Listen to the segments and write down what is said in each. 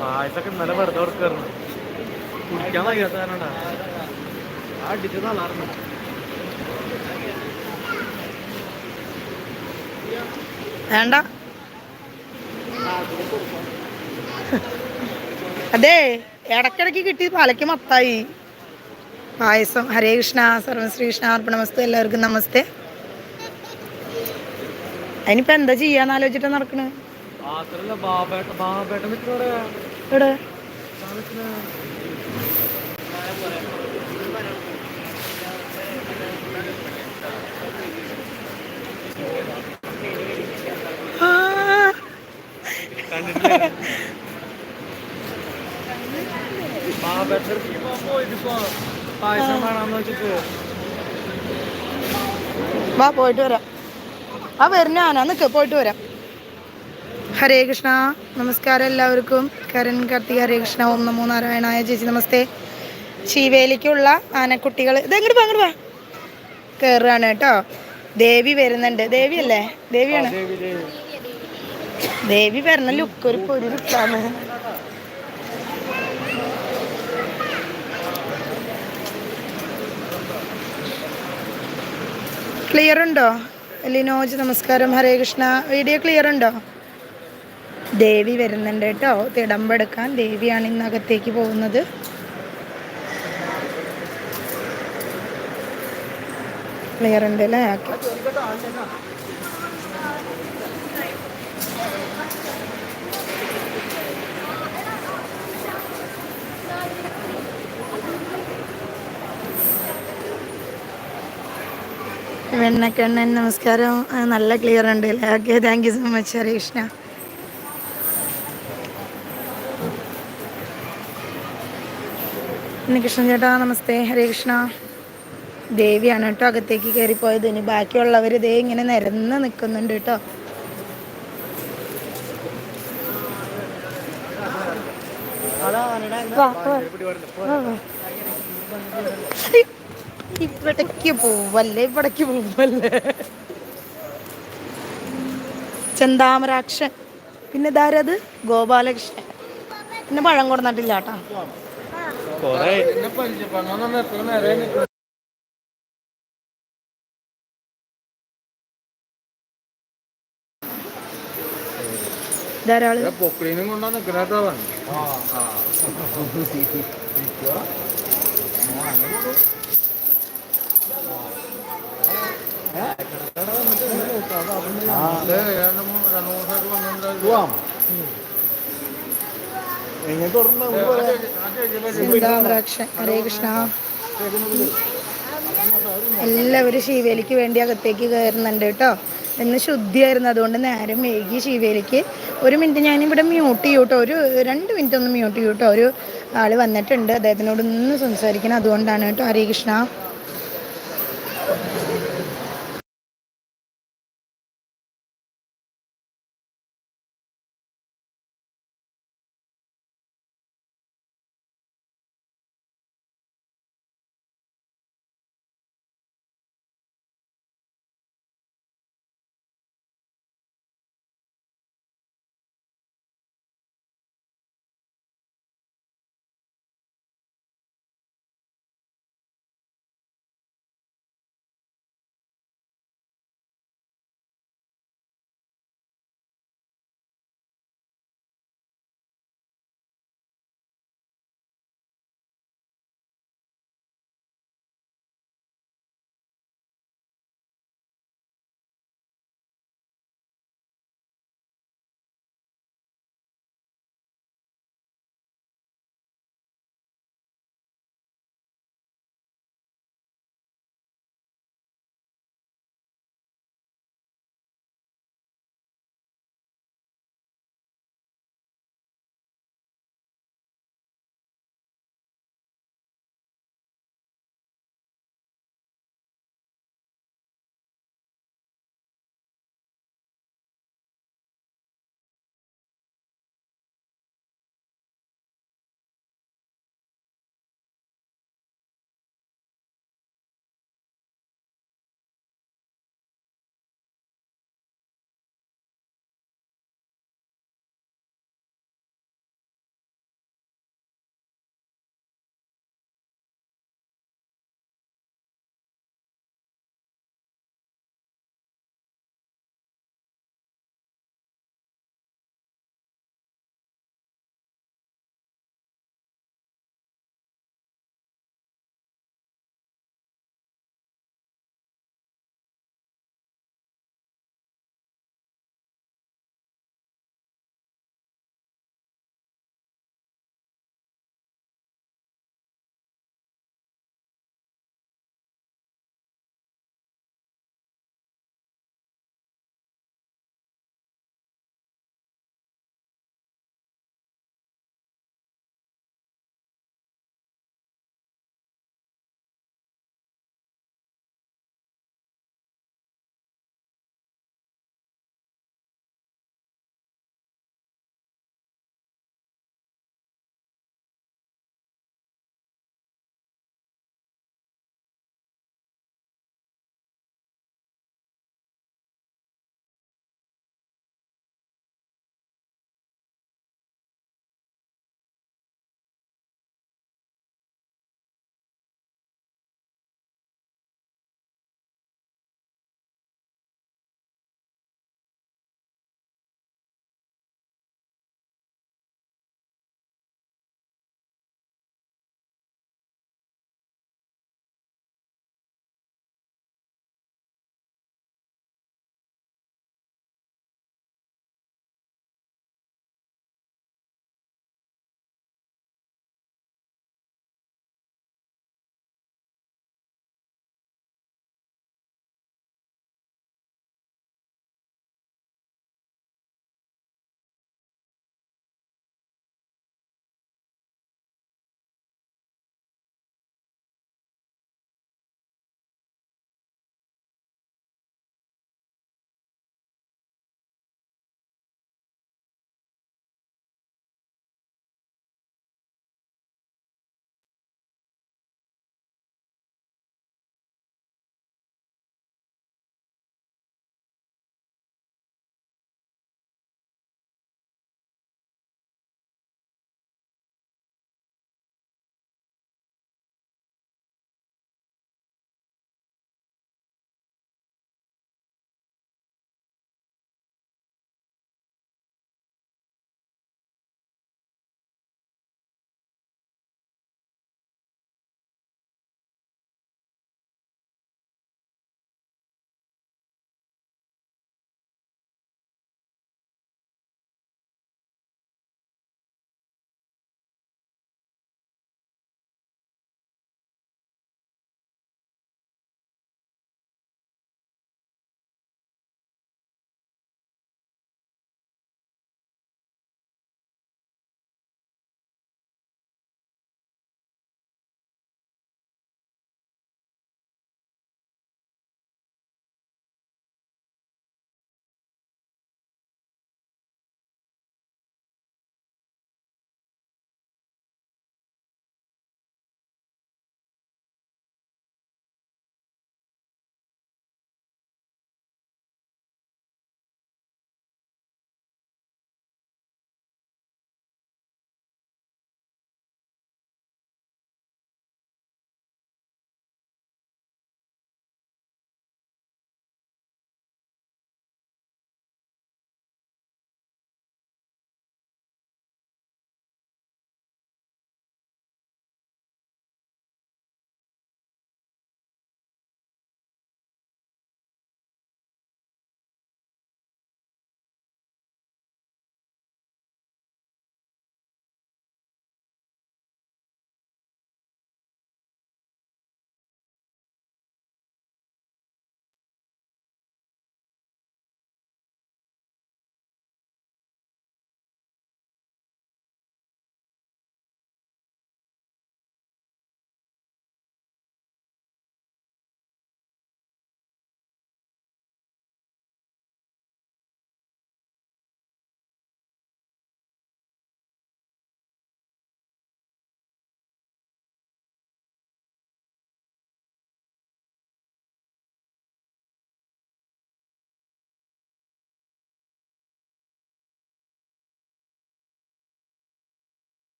പായസൊക്കെ ഇന്നലെ വെറുതെ കൊടുക്കായിരുന്നു. കുടിക്കാൻ വയ്യാത്ത കാരണണ്ടാ ആ വേണ്ട. അതെ ഇടക്കിടക്ക് കിട്ടി പാലയ്ക്ക് മത്തായി. പായസം ഹരേ കൃഷ്ണ. സർവശ്രീകൃഷ്ണ അർപ്പണമസ്തു. എല്ലാവർക്കും നമസ്തേ. അതിനിപ്പോ എന്താ ചെയ്യാന്ന് നടക്കണ് നടക്കണേ? മാത്രല്ല ബാബേട്ട ബാബേട്ടൻ പായസം വേണമെന്ന് വെച്ചിട്ട്. വാ പോയിട്ട് വരാം. ആ വരുന്ന ആനാ നിക്ക് പോയിട്ട് വരാം. ഹരേ കൃഷ്ണ നമസ്കാരം എല്ലാവർക്കും. കരൺ കാർത്തിക ഹരേ കൃഷ്ണ ഓം നമോ നാരായണായ ചേച്ചി നമസ്തേ. ശിവേലിക്കുള്ള ആനക്കുട്ടികൾ ഇത് എങ്ങോട്ട് പോ അങ്ങോട്ട് കയറുകയാണ് കേട്ടോ. ദേവി വരുന്നുണ്ട്. ദേവി അല്ലേ? ദേവിയാണ്. ദേവി ദേവി. ദേവി വരുന്ന ലുക്ക് ഒരു പൊരു ലുക്കാണ് ക്ലിയർ ഉണ്ടോ? ലിനോജ് നമസ്കാരം. ഹരേ കൃഷ്ണ. വീഡിയോ ക്ലിയർ ഉണ്ടോ? ദേവി വരുന്നുണ്ട് കേട്ടോ. തിടമ്പെടുക്കാൻ ദേവിയാണ് ഇന്ന് അകത്തേക്ക് പോകുന്നത്. ക്ലിയർ ഉണ്ട് അല്ലേ? ഓക്കെ വെണ്ണക്കണ്ണൻ നമസ്കാരം. നല്ല ക്ലിയർ ഉണ്ട് അല്ലേ? Okay thank you so much ഹരീഷ്ണ. Krishna Krishnan ചേട്ടാ നമസ്തേ ഹരേ കൃഷ്ണ ദേവിയാണ് കേട്ടോ അകത്തേക്ക് കയറിപ്പോയത്. ഇനി ബാക്കിയുള്ളവർ ദേ ഇങ്ങനെ നിരന്ന് നിൽക്കുന്നുണ്ട് കേട്ടോ. വാ. ഇവിടേക്ക് പോവല്ലേ ഇവിടേക്ക് പോവല്ലേ? ചെന്താമരാക്ഷൻ. പിന്നെ ഇതാരത് ഗോപാലകൃഷ്ണൻ. പിന്നെ പഴം കൊടുന്നിട്ടില്ല കേട്ടോ. ധാരാൾ കൊണ്ടാ ഹരേ കൃഷ്ണ. എല്ലാവരും ശിവേലിക്ക് വേണ്ടി അകത്തേക്ക് കയറുന്നുണ്ട് കേട്ടോ. ഇന്ന് ശുദ്ധിയായിരുന്നു. അതുകൊണ്ട് നേരം വൈകി ശിവേലിക്ക്. ഒരു മിനിറ്റ് ഞാനിവിടെ മ്യൂട്ട് ചെയ്യും കേട്ടോ ഒരു രണ്ട് മിനിറ്റ് ഒന്ന് മ്യൂട്ട് ചെയ്യൂട്ടോ കേട്ടോ ഒരു ആൾ വന്നിട്ടുണ്ട്. അദ്ദേഹത്തിനോട് ഒന്ന് സംസാരിക്കണം. അതുകൊണ്ടാണ് കേട്ടോ. ഹരേ കൃഷ്ണ.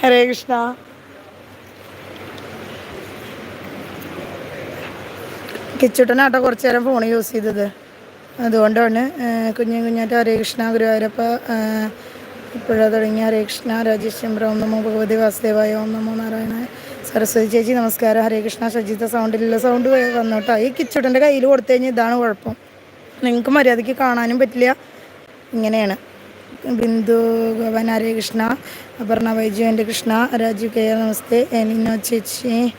ഹരേ കൃഷ്ണ. കിച്ചുട്ടനാട്ടോ കുറച്ച് നേരം ഫോൺ യൂസ് ചെയ്തത്. അതുകൊണ്ടാണ് കുഞ്ഞു കുഞ്ഞാറ്റ ഹരേ കൃഷ്ണ ഗുരുവായൂരപ്പ ഇപ്പോഴാ തുടങ്ങിയ ഹരേ കൃഷ്ണ രാജേഷ് ചന്ദ്ര ഓം നമോ ഭഗവതി വാസുദേവായ ഓം നമോ നാരായണ സരസ്വതി ചേച്ചി നമസ്കാരം. ഹരേ കൃഷ്ണ ശജിത സൗണ്ടിലുള്ള സൗണ്ട് വന്നോട്ടോ. ഈ കിച്ചുട്ടന്റെ കയ്യിൽ കൊടുത്തു കഴിഞ്ഞാൽ ഇതാണ് കുഴപ്പം. നിങ്ങൾക്ക് മര്യാദയ്ക്ക് കാണാനും പറ്റില്ല. ഇങ്ങനെയാണ്. ബിന്ദു ഗവൻ ഹരേ കൃഷ്ണ അപർണ വൈജു എന്റെ കൃഷ്ണ രാജു കെ നമസ്തേ എനിനോ ചേച്ചി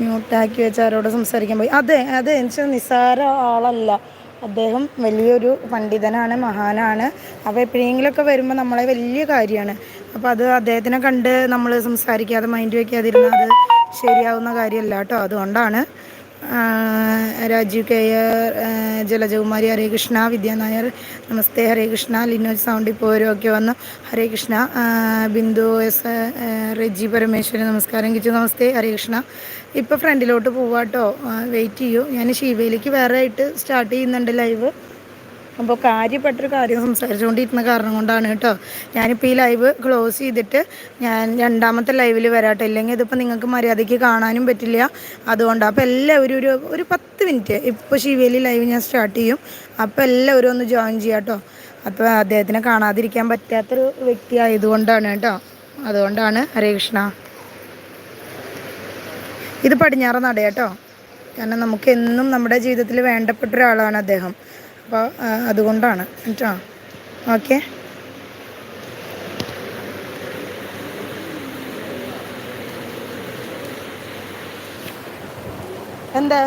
മ്യൂട്ടാക്കി വെച്ച് ആരോട് സംസാരിക്കാൻ പോയി. അതെ അതെ എന്നുവെച്ചാൽ നിസ്സാര ആളല്ല. അദ്ദേഹം വലിയൊരു പണ്ഡിതനാണ് മഹാനാണ്. അപ്പോൾ എപ്പോഴെങ്കിലുമൊക്കെ വരുമ്പോൾ നമ്മളെ വലിയ കാര്യമാണ്. അപ്പോൾ അത് അദ്ദേഹത്തിനെ കണ്ട് നമ്മൾ സംസാരിക്കാതെ മൈൻഡ് വയ്ക്കാതിരുന്നാൽ അത് ശരിയാവുന്ന കാര്യമല്ല കേട്ടോ. അതുകൊണ്ടാണ് രാജീവ് കെ ആർ, ജലജകുമാരി ഹരേ കൃഷ്ണ വിദ്യാ നായർ നമസ്തേ ഹരേ കൃഷ്ണ ലിനോജ് സൗണ്ട് ഇപ്പോൾ ഒക്കെ വന്നു. ഹരേ കൃഷ്ണ ബിന്ദു എസ് റെജി പരമേശ്വരൻ നമസ്കാരം കിച്ചു നമസ്തേ ഹരേ കൃഷ്ണ. ഇപ്പോൾ ഫ്രണ്ടിലോട്ട് പോവാട്ടോ. വെയിറ്റ് ചെയ്യൂ. ഞാൻ ശിവയിലേക്ക് വേറെ ആയിട്ട് സ്റ്റാർട്ട് ചെയ്യുന്നുണ്ട് ലൈവ് അപ്പോൾ കാര്യപ്പെട്ടൊരു കാര്യം സംസാരിച്ചുകൊണ്ടിരുന്ന കാരണം കൊണ്ടാണ് കേട്ടോ. ഞാനിപ്പോൾ ഈ ലൈവ് ക്ലോസ് ചെയ്തിട്ട് ഞാൻ രണ്ടാമത്തെ ലൈവിൽ വരാട്ടെ. ഇല്ലെങ്കിൽ ഇതിപ്പോൾ നിങ്ങൾക്ക് മര്യാദയ്ക്ക് കാണാനും പറ്റില്ല. അതുകൊണ്ട് അപ്പോൾ എല്ലാവരും ഒരു ഒരു പത്ത് മിനിറ്റ്. ഇപ്പോൾ ശിവേലി ലൈവ് ഞാൻ സ്റ്റാർട്ട് ചെയ്യും. അപ്പോൾ എല്ലാവരും ഒന്ന് ജോയിൻ ചെയ്യാം കേട്ടോ. അപ്പോൾ അദ്ദേഹത്തിനെ കാണാതിരിക്കാൻ പറ്റാത്തൊരു വ്യക്തി ആയതുകൊണ്ടാണ് കേട്ടോ. അതുകൊണ്ടാണ് ഹരേ കൃഷ്ണ. ഇത് പടിഞ്ഞാറ നട കേട്ടോ. കാരണം നമുക്ക് എന്നും നമ്മുടെ ജീവിതത്തിൽ വേണ്ടപ്പെട്ട ഒരാളാണ് അദ്ദേഹം. അപ്പോൾ അതുകൊണ്ടാണ്. കേട്ടോ ഓക്കെ. എന്താ?